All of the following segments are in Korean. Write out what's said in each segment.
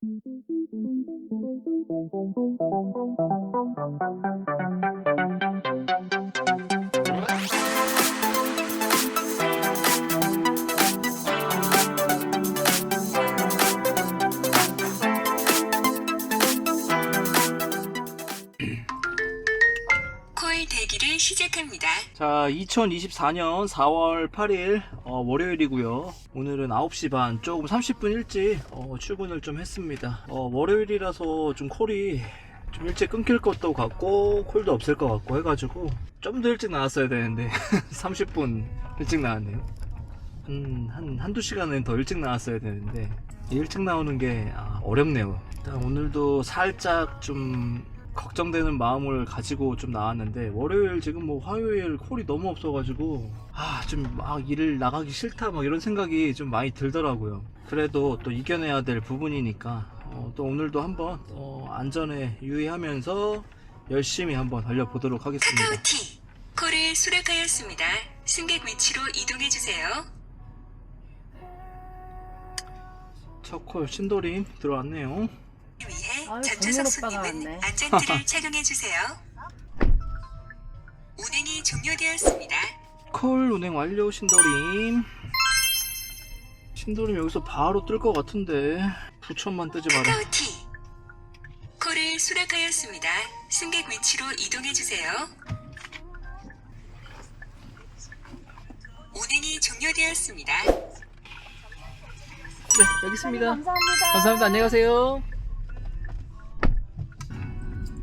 콜 시작합니다. 자, 2024년 4월 8일 어, 월요일이고요. 오늘은 9시 반 조금 30분 일찍 어, 출근을 좀 했습니다. 어, 월요일이라서 좀 콜이 좀 일찍 끊길 것도 같고 콜도 없을 것 같고 해가지고 좀 더 일찍 나왔어야 되는데 30분 일찍 나왔네요. 한, 한, 한두 시간은 더 일찍 나왔어야 되는데 일찍 나오는 게 아, 어렵네요. 일단 오늘도 살짝 좀 걱정되는 마음을 가지고 좀 나왔는데 월요일 지금 뭐 화요일 콜이 너무 없어가지고 아 좀 막 일을 나가기 싫다 막 이런 생각이 좀 많이 들더라고요. 그래도 또 이겨내야 될 부분이니까 어, 또 오늘도 한번 어, 안전에 유의하면서 열심히 한번 달려보도록 하겠습니다. 카카오티 콜을 수락하였습니다. 승객 위치로 이동해 주세요. 첫 콜 신도림 들어왔네요. 위해 아유, 전좌석 정말 오빠가 손님은 왔네. 안전띠를 착용해 주세요. 운행이 종료되었습니다. 콜 운행 완료 신도림 신도림 여기서 바로 뜰 것 같은데 부천만 뜨지 마라 카카오티 콜을 수락하였습니다. 승객 위치로 이동해 주세요. 운행이 종료되었습니다. 네 여기 있습니다 감사합니다. 감사합니다 안녕히 가세요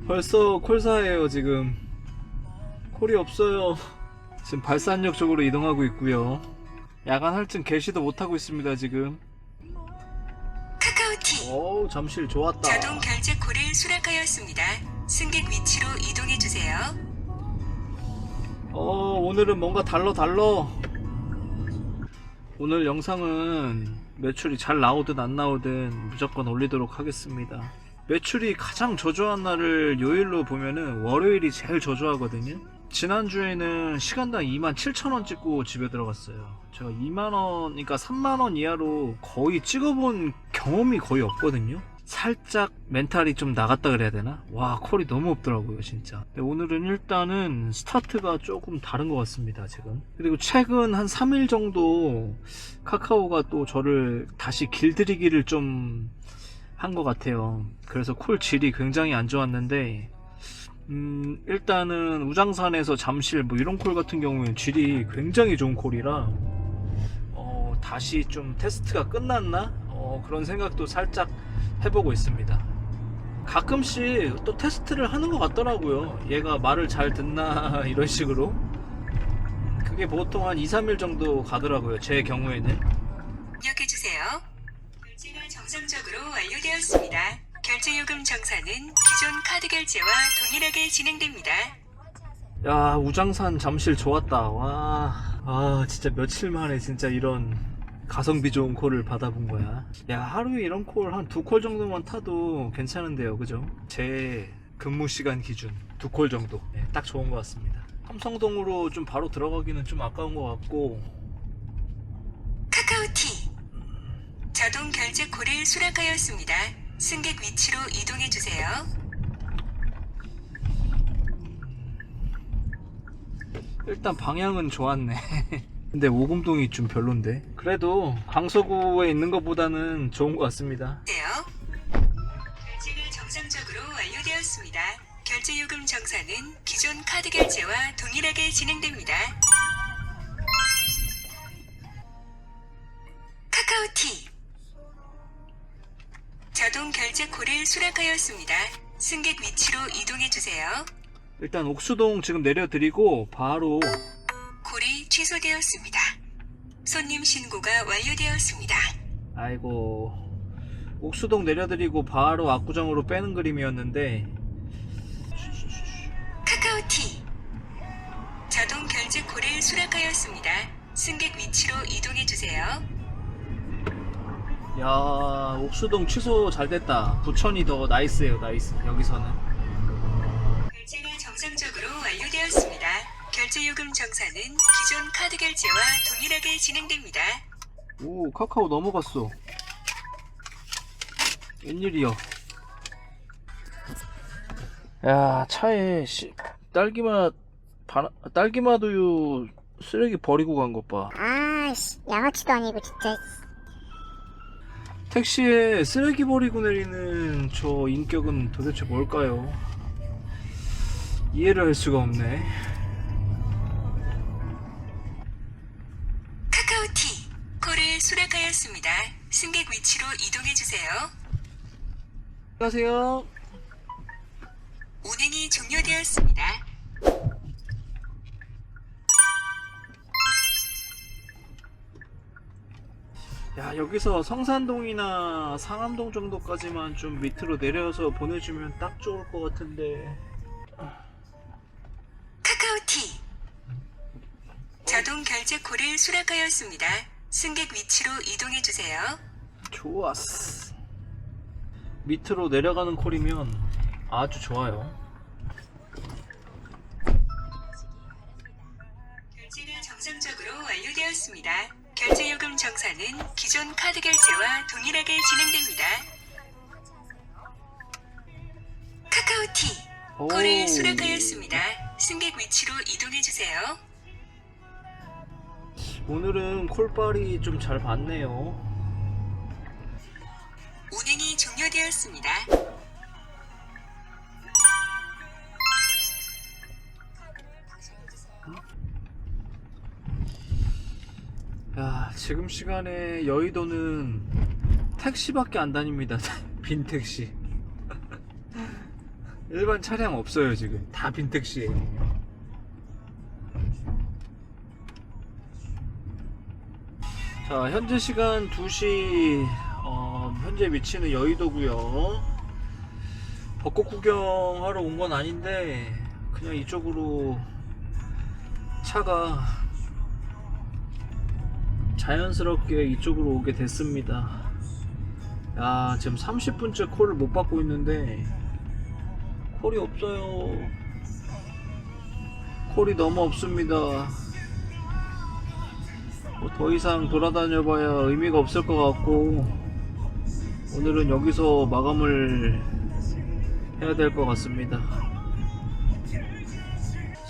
벌써 콜사예요 지금. 콜이 없어요. 지금 발산역 쪽으로 이동하고 있고요. 야간 할증 개시도 못하고 있습니다 지금. 카카오티. 어우 잠실 좋았다. 자동 결제 콜을 수락하였습니다. 승객 위치로 이동해 주세요. 어 오늘은 뭔가 달러 달러. 오늘 영상은 매출이 잘 나오든 안 나오든 무조건 올리도록 하겠습니다 매출이 가장 저조한 날을 요일로 보면은 월요일이 제일 저조하거든요. 지난주에는 시간당 27,000원 찍고 집에 들어갔어요. 제가 2만원 그러니까 3만원 이하로 거의 찍어본 경험이 거의 없거든요. 살짝 멘탈이 좀 나갔다 그래야 되나? 와 콜이 너무 없더라고요 진짜. 오늘은 일단은 스타트가 조금 다른 것 같습니다 지금. 그리고 최근 한 3일 정도 카카오가 또 저를 다시 길들이기를 좀 한 것 같아요 그래서 콜 질이 굉장히 안 좋았는데 음 일단은 우장산에서 잠실 뭐 이런 콜 같은 경우에는 질이 굉장히 좋은 콜이라 어, 다시 좀 테스트가 끝났나? 어, 그런 생각도 살짝 해보고 있습니다. 가끔씩 또 테스트를 하는 것 같더라고요. 얘가 말을 잘 듣나 이런 식으로. 그게 보통 한 2, 3일 정도 가더라고요. 제 경우에는. 입력해 주세요. 정상적으로 완료되었습니다. 결제 요금 정산은 기존 카드 결제와 동일하게 진행됩니다. 야, 우장산 잠실 좋았다. 와. 아, 진짜 며칠 만에 진짜 이런 가성비 좋은 콜을 받아본 거야. 야, 하루에 이런 콜 한 두 콜 정도만 타도 괜찮은데요. 그죠? 제 근무 시간 기준 두 콜 정도. 네, 딱 좋은 것 같습니다. 삼성동으로 좀 바로 들어가기는 좀 아까운 것 같고. 카카오티 자동 결제 콜을 수락하였습니다. 승객 위치로 이동해 주세요. 일단 방향은 좋았네. 근데 오금동이 좀 별론데. 그래도 강서구에 있는 것보다는 좋은 것 같습니다. 네요. 결제가 정상적으로 완료되었습니다. 결제 요금 정산은 기존 카드 결제와 동일하게 진행됩니다. 카카오티 자동 결제 콜을 수락하였습니다. 승객 위치로 이동해 주세요. 일단 옥수동 지금 내려드리고 바로 콜이 취소되었습니다. 손님 신고가 완료되었습니다. 아이고 옥수동 내려드리고 바로 압구정으로 빼는 그림이었는데 카카오티 자동 결제 콜을 수락하였습니다. 승객 위치로 이동해 주세요. 야 옥수동 취소 잘 됐다. 부천이 더 나이스해요 나이스. 여기서는. 결제가 정상적으로 완료되었습니다. 결제 요금 정산은 기존 카드 결제와 동일하게 진행됩니다. 오 카카오 넘어갔어. 웬일이여? 야 차에 씨, 딸기맛 바나, 딸기맛 우유 쓰레기 버리고 간 것봐. 아씨 양아치도 아니고 진짜 택시에 쓰레기 버리고 내리는 저 인격은 도대체 뭘까요? 이해를 할 수가 없네. 카카오티 콜을 수락하였습니다. 승객 위치로 이동해 주세요. 안녕하세요. 운행이 종료되었습니다. 야 여기서 성산동이나 상암동 정도까지만 좀 밑으로 내려서 보내주면 딱 좋을 것 같은데. 카카오티 자동 결제 콜을 수락하였습니다. 승객 위치로 이동해 주세요. 좋았어. 밑으로 내려가는 콜이면 아주 좋아요. 결제가 정상적으로 완료되었습니다. 결제 요금 정산은 기존 카드 결제와 동일하게 진행됩니다. 카카오티 오. 콜을 수락하였습니다. 승객 위치로 이동해 주세요. 오늘은 콜빨이 좀잘 받네요. 운행이 종료되었습니다. 지금 시간에 여의도는 택시밖에 안 다닙니다. 빈 택시. 일반 차량 없어요, 지금. 다 빈 택시예요. 자, 현재 시간 2시, 어, 현재 위치는 여의도고요 벚꽃 구경하러 온 건 아닌데, 그냥 이쪽으로 차가 자연스럽게 이쪽으로 오게 됐습니다. 야, 지금 30분째 콜을 못 받고 있는데, 콜이 없어요. 콜이 너무 없습니다. 뭐 더 이상 돌아다녀 봐야 의미가 없을 것 같고, 오늘은 여기서 마감을 해야 될 것 같습니다.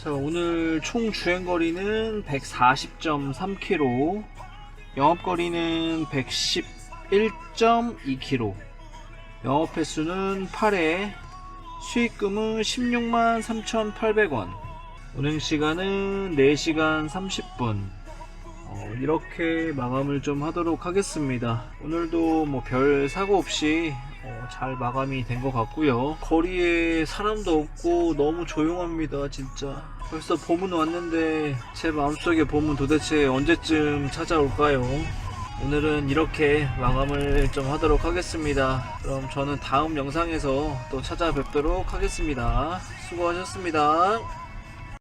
자, 오늘 총 주행거리는 140.3km, 영업거리는 111.2km, 영업 횟수는 8회, 수익금은 16만 3,800원, 운행시간은 4시간 30분, 어, 이렇게 마감을 좀 하도록 하겠습니다. 오늘도 뭐 별 사고 없이 어, 잘 마감이 된 것 같고요. 거리에 사람도 없고 너무 조용합니다, 진짜. 벌써 봄은 왔는데 제 마음속에 봄은 도대체 언제쯤 찾아올까요? 오늘은 이렇게 마감을 좀 하도록 하겠습니다. 그럼 저는 다음 영상에서 또 찾아뵙도록 하겠습니다. 수고하셨습니다.